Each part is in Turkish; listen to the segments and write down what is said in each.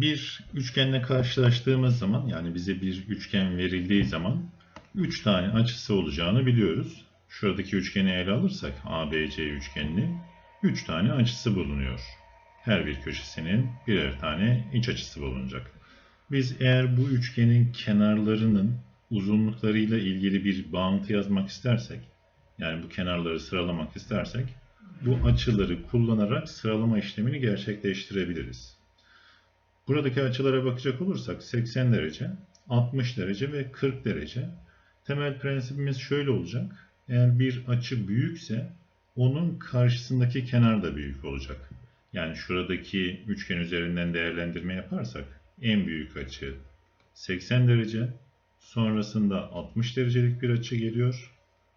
bir üçgenle karşılaştığımız zaman yani bize bir üçgen verildiği zaman 3 tane açısı olacağını biliyoruz. Şuradaki üçgeni ele alırsak ABC üçgeninin 3 tane açısı bulunuyor. Her bir köşesinin birer tane iç açısı bulunacak. Biz eğer bu üçgenin kenarlarının uzunluklarıyla ilgili bir bağıntı yazmak istersek, yani bu kenarları sıralamak istersek, bu açıları kullanarak sıralama işlemini gerçekleştirebiliriz. Buradaki açılara bakacak olursak 80 derece, 60 derece ve 40 derece. Temel prensibimiz şöyle olacak. Eğer bir açı büyükse onun karşısındaki kenar da büyük olacak. Yani şuradaki üçgen üzerinden değerlendirme yaparsak en büyük açı 80 derece, sonrasında 60 derecelik bir açı geliyor.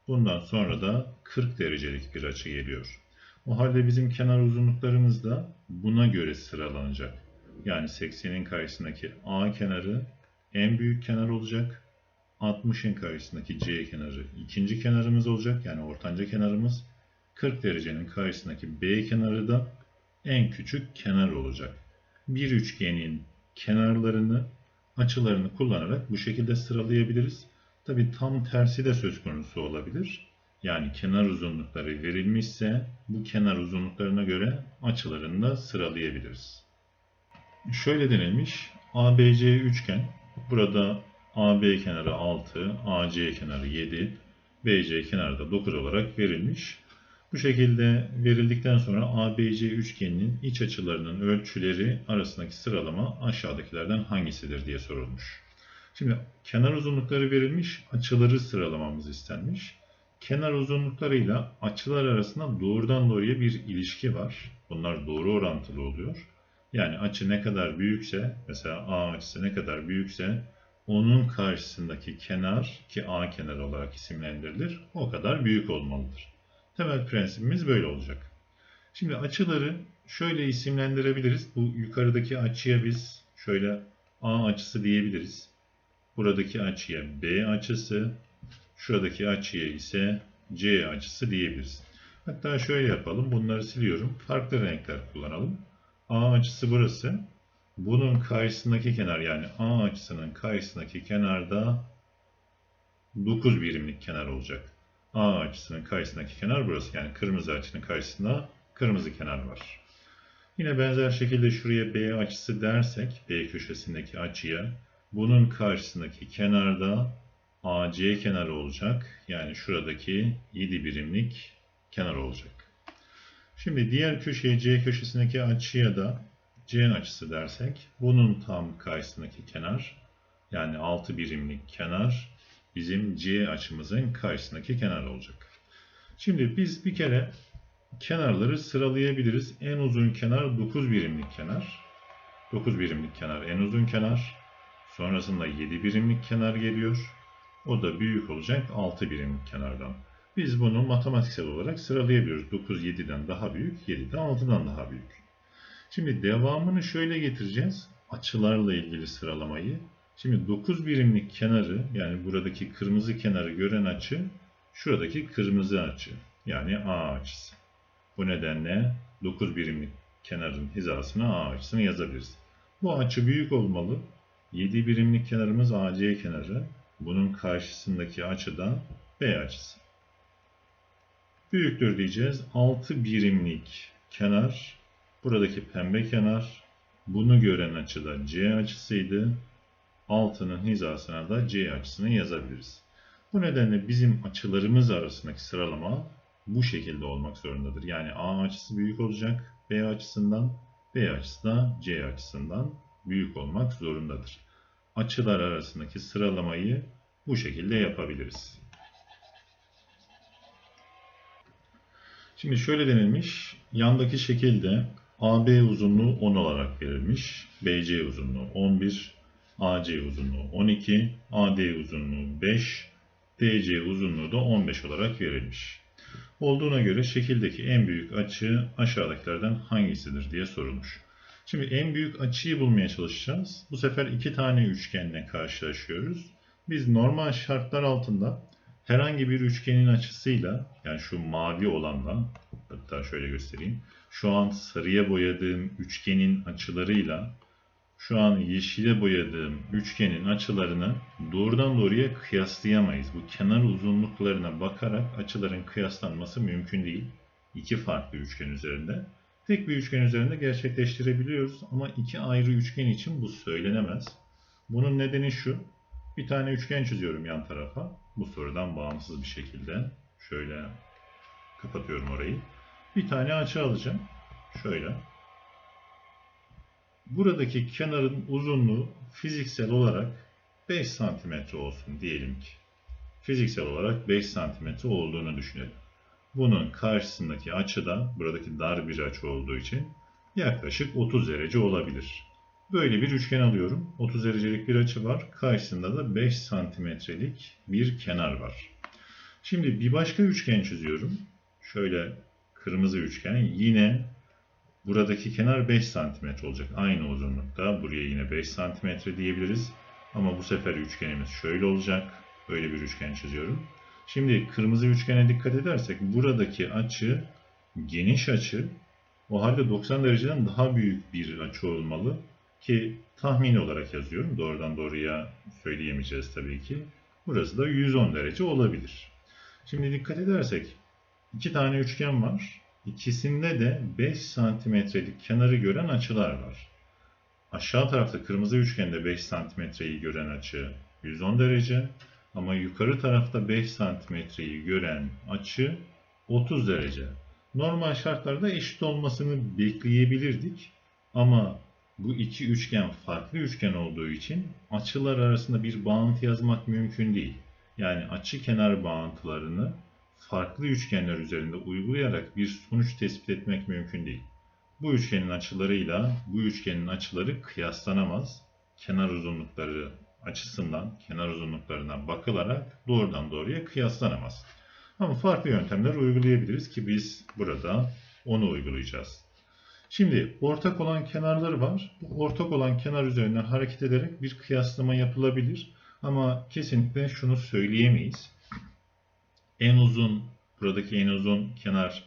Bundan sonra da 40 derecelik bir açı geliyor. O halde bizim kenar uzunluklarımız da buna göre sıralanacak. Yani 80'in karşısındaki A kenarı en büyük kenar olacak. 60'ın karşısındaki C kenarı ikinci kenarımız olacak. Yani ortanca kenarımız. 40 derecenin karşısındaki B kenarı da en küçük kenar olacak. Bir üçgenin kenarlarını, açılarını kullanarak bu şekilde sıralayabiliriz. Tabi tam tersi de söz konusu olabilir. Yani kenar uzunlukları verilmişse bu kenar uzunluklarına göre açılarını da sıralayabiliriz. Şöyle denilmiş. ABC üçgen. Burada AB kenarı 6, AC kenarı 7, BC kenarı da 9 olarak verilmiş. Bu şekilde verildikten sonra ABC üçgeninin iç açılarının ölçüleri arasındaki sıralama aşağıdakilerden hangisidir diye sorulmuş. Şimdi kenar uzunlukları verilmiş, açıları sıralamamız istenmiş. Kenar uzunluklarıyla açılar arasında doğrudan doğruya bir ilişki var. Bunlar doğru orantılı oluyor. Yani açı ne kadar büyükse, mesela A açısı ne kadar büyükse onun karşısındaki kenar ki A kenarı olarak isimlendirilir, o kadar büyük olmalıdır. Temel prensibimiz böyle olacak. Şimdi açıları şöyle isimlendirebiliriz. Bu yukarıdaki açıya biz şöyle A açısı diyebiliriz. Buradaki açıya B açısı, şuradaki açıya ise C açısı diyebiliriz. Hatta şöyle yapalım. Bunları siliyorum. Farklı renkler kullanalım. A açısı burası. Bunun karşısındaki kenar yani A açısının karşısındaki kenarda 9 birimlik kenar olacak. A açısının karşısındaki kenar burası. Yani kırmızı açının karşısında kırmızı kenar var. Yine benzer şekilde şuraya B açısı dersek B köşesindeki açıya bunun karşısındaki kenarda AC kenarı olacak. Yani şuradaki 7 birimlik kenar olacak. Şimdi diğer köşeye C köşesindeki açıya da C açısı dersek bunun tam karşısındaki kenar yani 6 birimlik kenar bizim C açımızın karşısındaki kenar olacak. Şimdi biz bir kere kenarları sıralayabiliriz. En uzun kenar 9 birimlik kenar. 9 birimlik kenar en uzun kenar. Sonrasında 7 birimlik kenar geliyor. O da büyük olacak 6 birimlik kenardan. Biz bunu matematiksel olarak sıralayabiliyoruz. 9 7'den daha büyük, 7 de 6'dan daha büyük. Şimdi devamını şöyle getireceğiz. Açılarla ilgili sıralamayı. Şimdi 9 birimlik kenarı yani buradaki kırmızı kenarı gören açı şuradaki kırmızı açı yani A açısı. Bu nedenle 9 birimlik kenarın hizasına A açısını yazabiliriz. Bu açı büyük olmalı. 7 birimlik kenarımız AC kenarı. Bunun karşısındaki açı da B açısı. Büyüktür diyeceğiz. 6 birimlik kenar. Buradaki pembe kenar. Bunu gören açı da C açısıydı. Altının hizasına da C açısını yazabiliriz. Bu nedenle bizim açılarımız arasındaki sıralama bu şekilde olmak zorundadır. Yani A açısı büyük olacak B açısından, B açısı da C açısından büyük olmak zorundadır. Açılar arasındaki sıralamayı bu şekilde yapabiliriz. Şimdi şöyle denilmiş. Yandaki şekilde AB uzunluğu 10 olarak verilmiş. BC uzunluğu 11, AC uzunluğu 12, AD uzunluğu 5, DC uzunluğu da 15 olarak verilmiş. Olduğuna göre şekildeki en büyük açı aşağıdakilerden hangisidir diye sorulmuş. Şimdi en büyük açıyı bulmaya çalışacağız. Bu sefer iki tane üçgenle karşılaşıyoruz. Biz normal şartlar altında herhangi bir üçgenin açısıyla yani şu mavi olanla hatta şöyle göstereyim. Şu an sarıya boyadığım üçgenin açılarıyla şu an yeşile boyadığım üçgenin açılarını doğrudan doğruya kıyaslayamayız. Bu kenar uzunluklarına bakarak açıların kıyaslanması mümkün değil. İki farklı üçgen üzerinde. Tek bir üçgen üzerinde gerçekleştirebiliyoruz ama iki ayrı üçgen için bu söylenemez. Bunun nedeni şu. Bir tane üçgen çiziyorum yan tarafa. Bu sorudan bağımsız bir şekilde. Şöyle kapatıyorum orayı. Bir tane açı alacağım. Şöyle. Buradaki kenarın uzunluğu fiziksel olarak 5 santimetre olsun diyelim ki. Fiziksel olarak 5 santimetre olduğunu düşünelim. Bunun karşısındaki açı da buradaki dar bir açı olduğu için yaklaşık 30 derece olabilir. Böyle bir üçgen alıyorum. 30 derecelik bir açı var. Karşısında da 5 santimetrelik bir kenar var. Şimdi bir başka üçgen çiziyorum. Şöyle kırmızı üçgen. Yine buradaki kenar 5 santimetre olacak. Aynı uzunlukta. Buraya yine 5 santimetre diyebiliriz. Ama bu sefer üçgenimiz şöyle olacak. Böyle bir üçgen çiziyorum. Şimdi kırmızı üçgene dikkat edersek buradaki açı geniş açı. O halde 90 dereceden daha büyük bir açı olmalı ki tahmini olarak yazıyorum. Doğrudan doğruya söyleyemeyeceğiz tabii ki. Burası da 110 derece olabilir. Şimdi dikkat edersek iki tane üçgen var. İkisinde de 5 santimetrelik kenarı gören açılar var. Aşağı tarafta kırmızı üçgende 5 santimetreyi gören açı 110 derece. Ama yukarı tarafta 5 santimetreyi gören açı 30 derece. Normal şartlarda eşit olmasını bekleyebilirdik. Ama bu iki üçgen farklı üçgen olduğu için açılar arasında bir bağıntı yazmak mümkün değil. Yani açı kenar bağıntılarını farklı üçgenler üzerinde uygulayarak bir sonuç tespit etmek mümkün değil. Bu üçgenin açılarıyla bu üçgenin açıları kıyaslanamaz. Kenar uzunlukları açısından kenar uzunluklarına bakılarak doğrudan doğruya kıyaslanamaz. Ama farklı yöntemler uygulayabiliriz ki biz burada onu uygulayacağız. Şimdi ortak olan kenarları var. Bu ortak olan kenar üzerinden hareket ederek bir kıyaslama yapılabilir. Ama kesinlikle şunu söyleyemeyiz. En uzun, buradaki en uzun kenar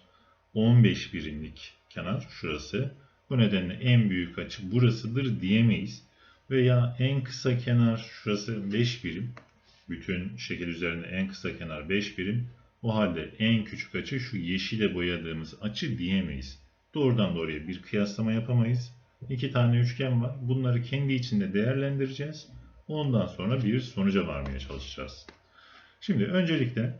15 birimlik kenar şurası. Bu nedenle en büyük açı burasıdır diyemeyiz. Veya en kısa kenar şurası 5 birim. Bütün şekil üzerinde en kısa kenar 5 birim. O halde en küçük açı şu yeşile boyadığımız açı diyemeyiz. Doğrudan doğruya bir kıyaslama yapamayız. İki tane üçgen var. Bunları kendi içinde değerlendireceğiz. Ondan sonra bir sonuca varmaya çalışacağız. Şimdi öncelikle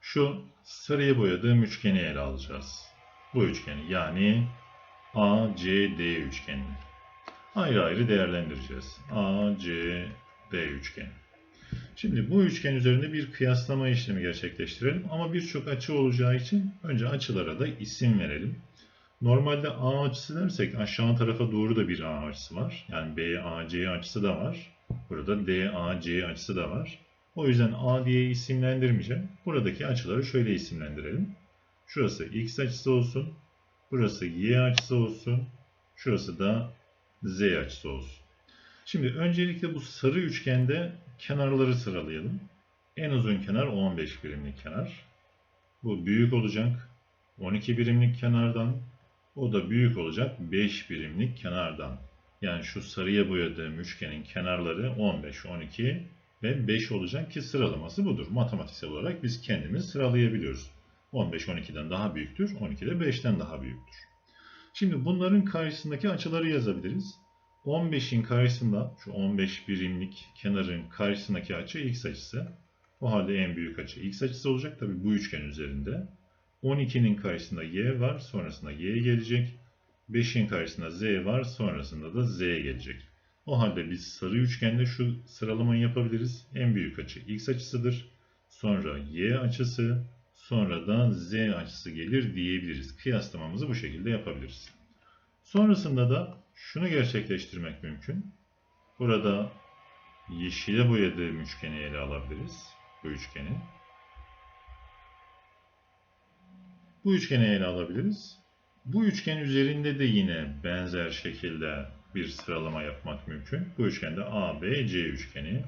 şu sarıya boyadığım üçgeni ele alacağız. Bu üçgeni yani ACD üçgenini. Ayrı ayrı değerlendireceğiz. ACD üçgeni. Şimdi bu üçgen üzerinde bir kıyaslama işlemi gerçekleştirelim ama birçok açı olacağı için önce açılara da isim verelim. Normalde A açısı dersek aşağı tarafa doğru da bir A açısı var. Yani BAC açısı da var. Burada DAC açısı da var. O yüzden A diye isimlendirmeyeceğim. Buradaki açıları şöyle isimlendirelim. Şurası X açısı olsun. Burası Y açısı olsun. Şurası da Z açısı olsun. Şimdi öncelikle bu sarı üçgende kenarları sıralayalım. En uzun kenar 15 birimlik kenar. Bu büyük olacak 12 birimlik kenardan. O da büyük olacak 5 birimlik kenardan. Yani şu sarıya boyadığım üçgenin kenarları 15, 12 ve 5 olacak ki sıralaması budur. Matematiksel olarak biz kendimiz sıralayabiliyoruz. 15 12'den daha büyüktür, 12 de 5'ten daha büyüktür. Şimdi bunların karşısındaki açıları yazabiliriz. 15'in karşısında şu 15 birimlik kenarın karşısındaki açı x açısı. O halde en büyük açı x açısı olacak tabi bu üçgen üzerinde. 12'nin karşısında y var sonrasında y gelecek. 5'in karşısında z var sonrasında da z gelecek. O halde biz sarı üçgende şu sıralamayı yapabiliriz. En büyük açı x açısıdır. Sonra y açısı, sonra da z açısı gelir diyebiliriz. Kıyaslamamızı bu şekilde yapabiliriz. Sonrasında da şunu gerçekleştirmek mümkün. Burada yeşile boyadığım üçgeni ele alabiliriz. Bu üçgeni. Bu üçgeni ele alabiliriz. Bu üçgen üzerinde de yine benzer şekilde bir sıralama yapmak mümkün. Bu üçgende ABC üçgeni.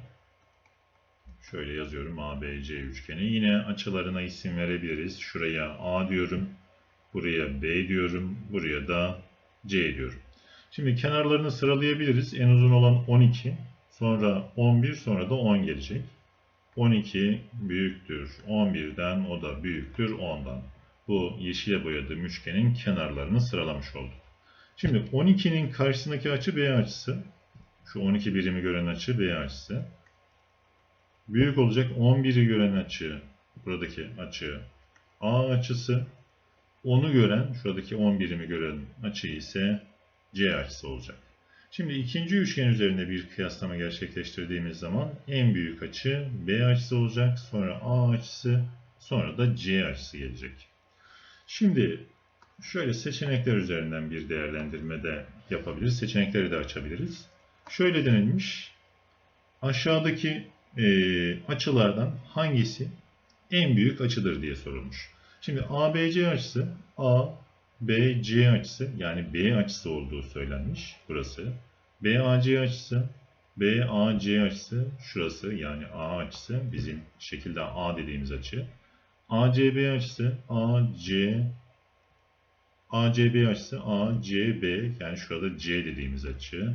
Şöyle yazıyorum ABC üçgeni. Yine açılarına isim verebiliriz. Şuraya A diyorum. Buraya B diyorum. Buraya da C diyorum. Şimdi kenarlarını sıralayabiliriz. En uzun olan 12, sonra 11, sonra da 10 gelecek. 12 büyüktür 11'den, o da büyüktür 10'dan. Bu yeşile boyadığım üçgenin kenarlarını sıralamış olduk. Şimdi 12'nin karşısındaki açı B açısı. Şu 12 birimi gören açı B açısı. Büyük olacak 11'i gören açı, buradaki açı A açısı. Onu gören, şuradaki 11'imi gören açı ise C açısı olacak. Şimdi ikinci üçgen üzerinde bir kıyaslama gerçekleştirdiğimiz zaman en büyük açı B açısı olacak, sonra A açısı, sonra da C açısı gelecek. Şimdi şöyle seçenekler üzerinden bir değerlendirme de yapabiliriz. Seçenekleri de açabiliriz. Şöyle denilmiş. Aşağıdaki e, açılardan hangisi en büyük açıdır diye sorulmuş. Şimdi ABC açısı A, B, C açısı yani B açısı olduğu söylenmiş. Burası. BAC açısı, BAC açısı şurası yani A açısı bizim şekilde A dediğimiz açı. ACB açısı AC ACB açısı ACB yani şurada C dediğimiz açı.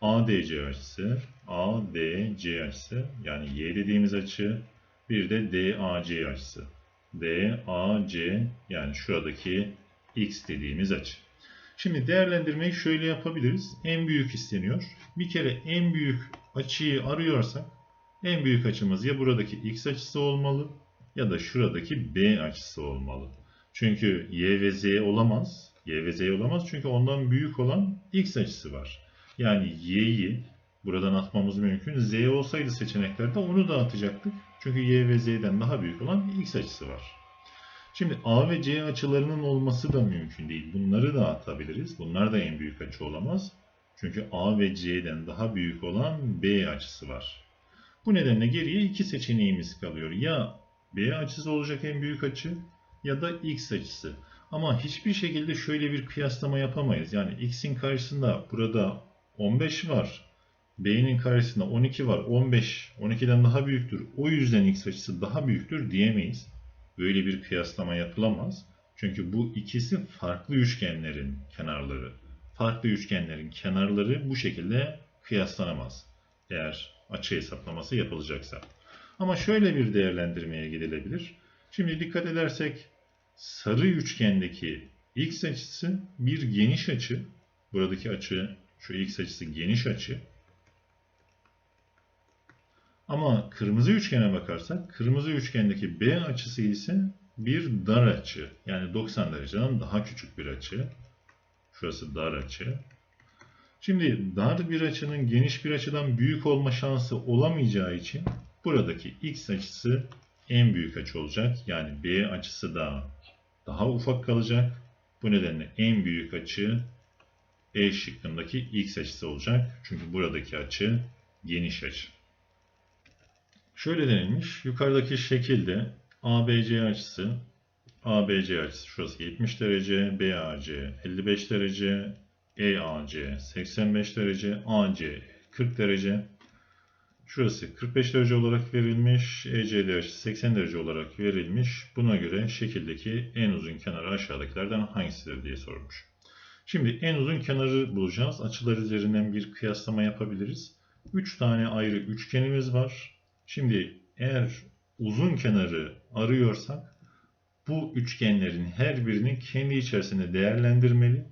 ADC açısı ADC açısı yani Y dediğimiz açı. Bir de DAC açısı. DAC yani şuradaki X dediğimiz açı. Şimdi değerlendirmeyi şöyle yapabiliriz. En büyük isteniyor. Bir kere en büyük açıyı arıyorsak en büyük açımız ya buradaki X açısı olmalı ya da şuradaki B açısı olmalı. Çünkü Y ve Z olamaz. Y ve Z olamaz çünkü ondan büyük olan X açısı var. Yani Y'yi buradan atmamız mümkün. Z olsaydı seçeneklerde onu da atacaktık. Çünkü Y ve Z'den daha büyük olan X açısı var. Şimdi A ve C açılarının olması da mümkün değil. Bunları da atabiliriz. Bunlar da en büyük açı olamaz. Çünkü A ve C'den daha büyük olan B açısı var. Bu nedenle geriye iki seçeneğimiz kalıyor. Ya B açısı olacak en büyük açı ya da X açısı. Ama hiçbir şekilde şöyle bir kıyaslama yapamayız. Yani X'in karşısında burada 15 var. B'nin karşısında 12 var. 15 12'den daha büyüktür. O yüzden X açısı daha büyüktür diyemeyiz. Böyle bir kıyaslama yapılamaz. Çünkü bu ikisi farklı üçgenlerin kenarları. Farklı üçgenlerin kenarları bu şekilde kıyaslanamaz. Eğer açı hesaplaması yapılacaksa. Ama şöyle bir değerlendirmeye gidilebilir. Şimdi dikkat edersek sarı üçgendeki x açısı bir geniş açı. Buradaki açı şu x açısı geniş açı. Ama kırmızı üçgene bakarsak kırmızı üçgendeki B açısı ise bir dar açı. Yani 90 dereceden daha küçük bir açı. Şurası dar açı. Şimdi dar bir açının geniş bir açıdan büyük olma şansı olamayacağı için buradaki x açısı en büyük açı olacak. Yani B açısı da daha ufak kalacak. Bu nedenle en büyük açı E şıkkındaki x açısı olacak. Çünkü buradaki açı geniş açı. Şöyle denilmiş. Yukarıdaki şekilde ABC açısı ABC açısı şurası 70 derece, BAC 55 derece, EAC 85 derece, AC 40 derece. Şurası 45 derece olarak verilmiş, ECD açısı 80 derece olarak verilmiş. Buna göre şekildeki en uzun kenarı aşağıdakilerden hangisidir diye sormuş. Şimdi en uzun kenarı bulacağız. Açılar üzerinden bir kıyaslama yapabiliriz. 3 tane ayrı üçgenimiz var. Şimdi eğer uzun kenarı arıyorsak bu üçgenlerin her birini kendi içerisinde değerlendirmeli.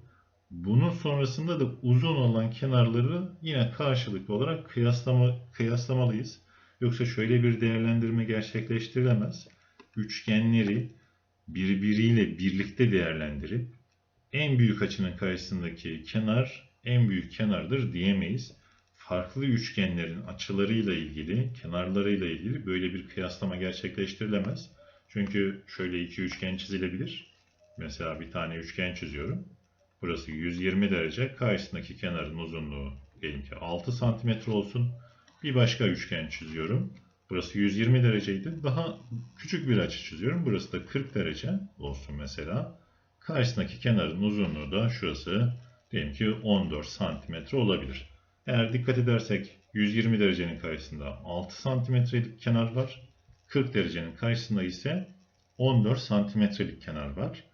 Bunun sonrasında da uzun olan kenarları yine karşılıklı olarak kıyaslama, kıyaslamalıyız. Yoksa şöyle bir değerlendirme gerçekleştirilemez. Üçgenleri birbiriyle birlikte değerlendirip en büyük açının karşısındaki kenar en büyük kenardır diyemeyiz. Farklı üçgenlerin açılarıyla ilgili, kenarlarıyla ilgili böyle bir kıyaslama gerçekleştirilemez. Çünkü şöyle iki üçgen çizilebilir. Mesela bir tane üçgen çiziyorum. Burası 120 derece. Karşısındaki kenarın uzunluğu diyelim ki 6 santimetre olsun. Bir başka üçgen çiziyorum. Burası 120 dereceydi. Daha küçük bir açı çiziyorum. Burası da 40 derece olsun mesela. Karşısındaki kenarın uzunluğu da şurası diyelim ki 14 santimetre olabilir. Eğer dikkat edersek 120 derecenin karşısında 6 santimetrelik kenar var. 40 derecenin karşısında ise 14 santimetrelik kenar var.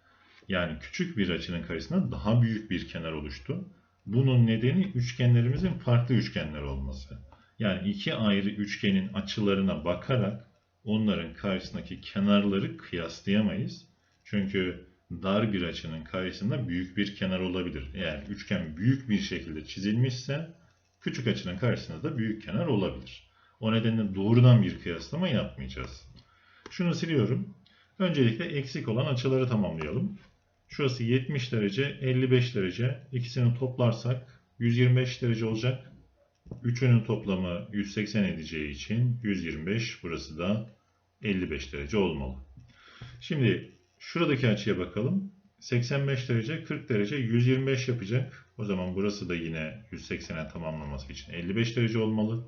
Yani küçük bir açının karşısında daha büyük bir kenar oluştu. Bunun nedeni üçgenlerimizin farklı üçgenler olması. Yani iki ayrı üçgenin açılarına bakarak onların karşısındaki kenarları kıyaslayamayız. Çünkü dar bir açının karşısında büyük bir kenar olabilir. Eğer üçgen büyük bir şekilde çizilmişse küçük açının karşısında da büyük kenar olabilir. O nedenle doğrudan bir kıyaslama yapmayacağız. Şunu siliyorum. Öncelikle eksik olan açıları tamamlayalım. Şurası 70 derece, 55 derece. İkisini toplarsak 125 derece olacak. Üçünün toplamı 180 edeceği için 125, burası da 55 derece olmalı. Şimdi şuradaki açıya bakalım. 85 derece, 40 derece, 125 yapacak. O zaman burası da yine 180'e tamamlaması için 55 derece olmalı.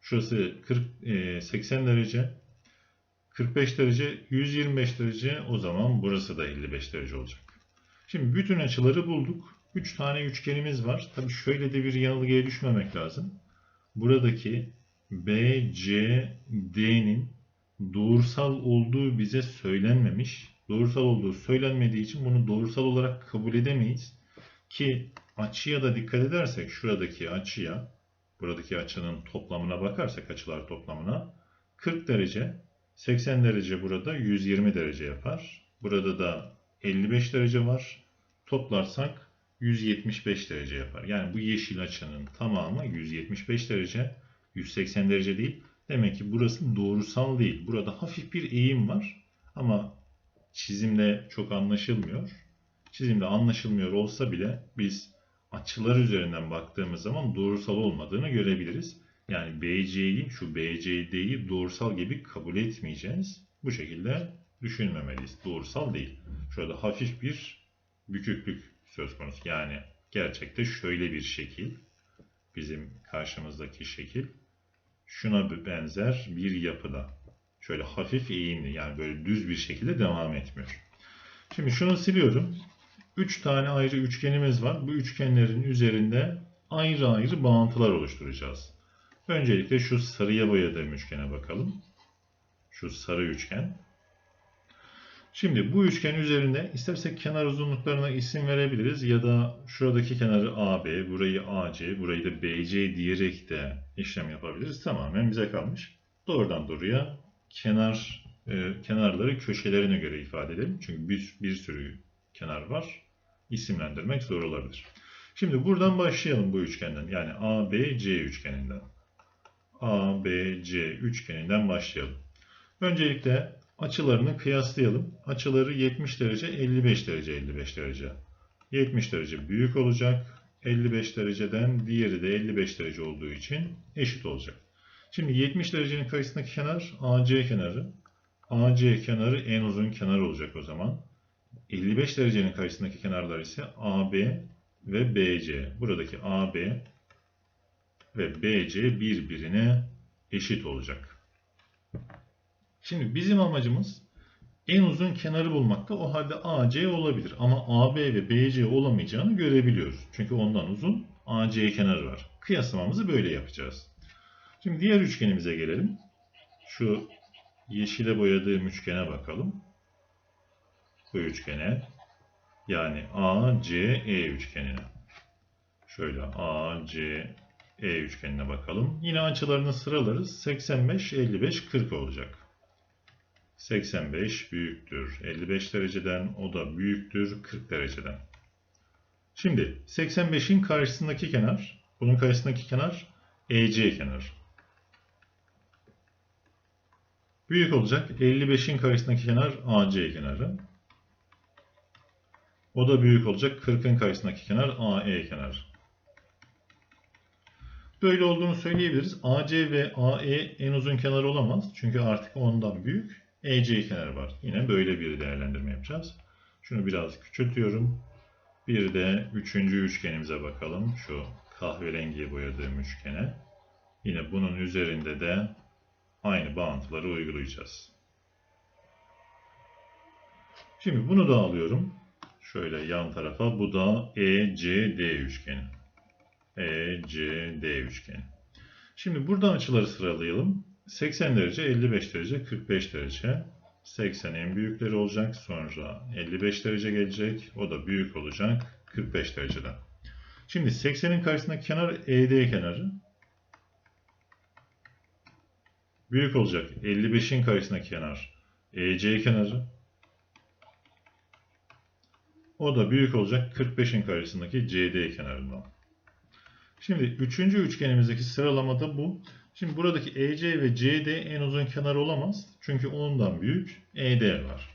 Şurası 40, e, 80 derece, 45 derece, 125 derece. O zaman burası da 55 derece olacak. Şimdi bütün açıları bulduk. 3 tane üçgenimiz var. Tabii şöyle de bir yanılgıya düşmemek lazım. Buradaki BCD'nin doğrusal olduğu bize söylenmemiş. Doğrusal olduğu söylenmediği için bunu doğrusal olarak kabul edemeyiz. Ki açıya da dikkat edersek şuradaki açıya, buradaki açının toplamına bakarsak açılar toplamına 40 derece, 80 derece burada 120 derece yapar. Burada da 55 derece var. Toplarsak 175 derece yapar. Yani bu yeşil açının tamamı 175 derece, 180 derece değil. Demek ki burası doğrusal değil. Burada hafif bir eğim var ama çizimde çok anlaşılmıyor. Çizimde anlaşılmıyor olsa bile biz açılar üzerinden baktığımız zaman doğrusal olmadığını görebiliriz. Yani BC'yi, şu BCD'yi doğrusal gibi kabul etmeyeceğiz. Bu şekilde düşünmemeliyiz. Doğrusal değil. Şurada hafif bir büküklük söz konusu. Yani gerçekte şöyle bir şekil. Bizim karşımızdaki şekil. Şuna benzer bir yapıda. Şöyle hafif eğimli yani böyle düz bir şekilde devam etmiyor. Şimdi şunu siliyorum. 3 tane ayrı üçgenimiz var. Bu üçgenlerin üzerinde ayrı ayrı bağıntılar oluşturacağız. Öncelikle şu sarıya boyadığım üçgene bakalım. Şu sarı üçgen. Şimdi bu üçgen üzerinde istersek kenar uzunluklarına isim verebiliriz ya da şuradaki kenarı AB, burayı AC, burayı da BC diyerek de işlem yapabiliriz. Tamamen bize kalmış. Doğrudan doğruya kenar e, kenarları köşelerine göre ifade edelim. Çünkü bir, bir sürü kenar var. İsimlendirmek zor olabilir. Şimdi buradan başlayalım bu üçgenden. Yani ABC üçgeninden. ABC üçgeninden başlayalım. Öncelikle açılarını kıyaslayalım. Açıları 70 derece, 55 derece, 55 derece. 70 derece büyük olacak. 55 dereceden diğeri de 55 derece olduğu için eşit olacak. Şimdi 70 derecenin karşısındaki kenar AC kenarı. AC kenarı en uzun kenar olacak o zaman. 55 derecenin karşısındaki kenarlar ise AB ve BC. Buradaki AB ve BC birbirine eşit olacak. Şimdi bizim amacımız en uzun kenarı bulmakta. O halde AC olabilir. Ama AB ve BC olamayacağını görebiliyoruz. Çünkü ondan uzun AC kenarı var. Kıyaslamamızı böyle yapacağız. Şimdi diğer üçgenimize gelelim. Şu yeşile boyadığım üçgene bakalım. Bu üçgene. Yani ACE üçgenine. Şöyle AC E üçgenine bakalım. Yine açılarını sıralarız. 85, 55, 40 olacak. 85 büyüktür 55 dereceden, o da büyüktür 40 dereceden. Şimdi 85'in karşısındaki kenar, bunun karşısındaki kenar EC kenar. Büyük olacak 55'in karşısındaki kenar AC kenarı. O da büyük olacak 40'ın karşısındaki kenar AE kenar. Böyle olduğunu söyleyebiliriz. AC ve AE en uzun kenar olamaz. Çünkü artık ondan büyük. EC kenarı var. Yine böyle bir değerlendirme yapacağız. Şunu biraz küçültüyorum. Bir de üçüncü üçgenimize bakalım. Şu kahverengiye boyadığım üçgene. Yine bunun üzerinde de aynı bağıntıları uygulayacağız. Şimdi bunu da alıyorum. Şöyle yan tarafa. Bu da ECD üçgeni. ECD üçgeni. Şimdi buradan açıları sıralayalım. 80 derece, 55 derece, 45 derece. 80 en büyükleri olacak. Sonra 55 derece gelecek. O da büyük olacak 45 dereceden. Şimdi 80'in karşısındaki kenar ED kenarı. Büyük olacak. 55'in karşısındaki kenar EC kenarı. O da büyük olacak 45'in karşısındaki CD kenarından. Şimdi üçüncü üçgenimizdeki sıralamada bu. Şimdi buradaki EC ve CD en uzun kenar olamaz. Çünkü ondan büyük ED var.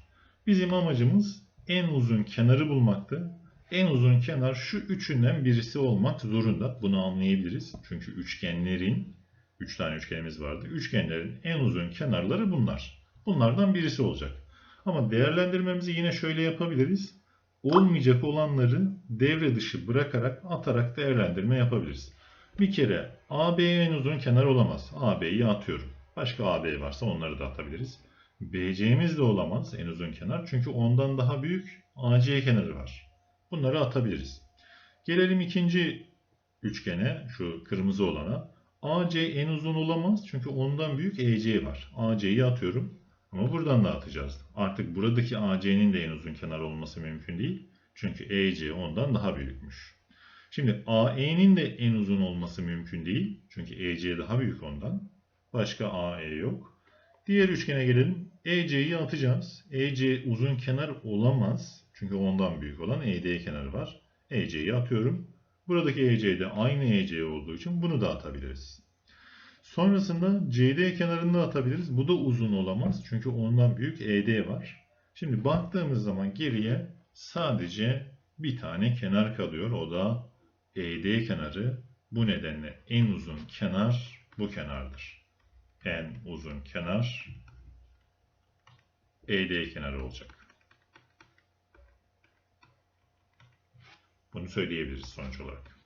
Bizim amacımız en uzun kenarı bulmaktı. En uzun kenar şu üçünden birisi olmak zorunda. Bunu anlayabiliriz. Çünkü üçgenlerin, üç tane üçgenimiz vardı. Üçgenlerin en uzun kenarları bunlar. Bunlardan birisi olacak. Ama değerlendirmemizi yine şöyle yapabiliriz. Olmayacak olanları devre dışı bırakarak atarak değerlendirme yapabiliriz. Bir kere AB en uzun kenar olamaz. AB'yi atıyorum. Başka AB varsa onları da atabiliriz. BC'miz de olamaz en uzun kenar. Çünkü ondan daha büyük AC kenarı var. Bunları atabiliriz. Gelelim ikinci üçgene, şu kırmızı olana. AC en uzun olamaz çünkü ondan büyük EC var. AC'yi atıyorum. Ama buradan da atacağız. Artık buradaki AC'nin de en uzun kenar olması mümkün değil. Çünkü EC ondan daha büyükmüş. Şimdi AE'nin de en uzun olması mümkün değil. Çünkü EC daha büyük ondan. Başka AE yok. Diğer üçgene gelelim. EC'yi atacağız. EC uzun kenar olamaz. Çünkü ondan büyük olan ED kenarı var. EC'yi atıyorum. Buradaki EC de aynı EC olduğu için bunu da atabiliriz. Sonrasında CD kenarını atabiliriz. Bu da uzun olamaz. Çünkü ondan büyük ED var. Şimdi baktığımız zaman geriye sadece bir tane kenar kalıyor. O da ED kenarı. Bu nedenle en uzun kenar bu kenardır. En uzun kenar ED kenarı olacak. Bunu söyleyebiliriz sonuç olarak.